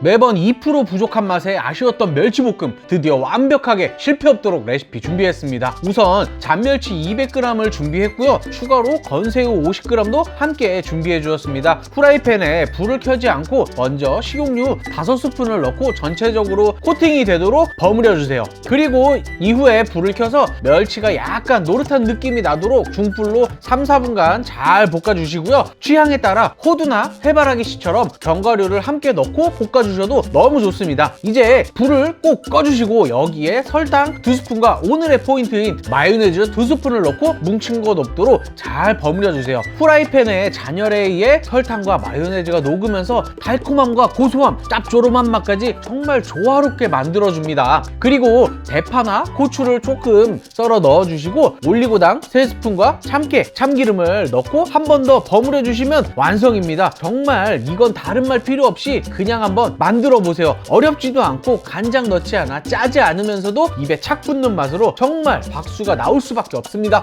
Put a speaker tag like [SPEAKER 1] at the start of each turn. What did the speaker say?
[SPEAKER 1] 매번 2% 부족한 맛에 아쉬웠던 멸치볶음 드디어 완벽하게 실패 없도록 레시피 준비했습니다. 우선 잔멸치 200g을 준비했고요. 추가로 건새우 50g도 함께 준비해 주었습니다. 프라이팬에 불을 켜지 않고 먼저 식용유 5스푼을 넣고 전체적으로 코팅이 되도록 버무려 주세요. 그리고 이후에 불을 켜서 멸치가 약간 노릇한 느낌이 나도록 중불로 3, 4분간 잘 볶아 주시고요. 취향에 따라 호두나 해바라기 씨처럼 견과류를 함께 넣고 볶아 주셔도 너무 좋습니다. 이제 불을 꼭 꺼주시고 여기에 설탕 2스푼과 오늘의 포인트인 마요네즈 2스푼을 넣고 뭉친 것 없도록 잘 버무려 주세요. 프라이팬에 잔열에 의해 설탕과 마요네즈가 녹으면서 달콤함과 고소함, 짭조름한 맛까지 정말 조화롭게 만들어 줍니다. 그리고 대파나 고추를 조금 썰어 넣어 주시고 올리고당 3스푼과 참깨, 참기름을 넣고 한 번 더 버무려 주시면 완성입니다. 정말 이건 다른 말 필요 없이 그냥 한번 만들어 보세요. 어렵지도 않고 간장 넣지 않아 짜지 않으면서도 입에 착 붙는 맛으로 정말 박수가 나올 수밖에 없습니다.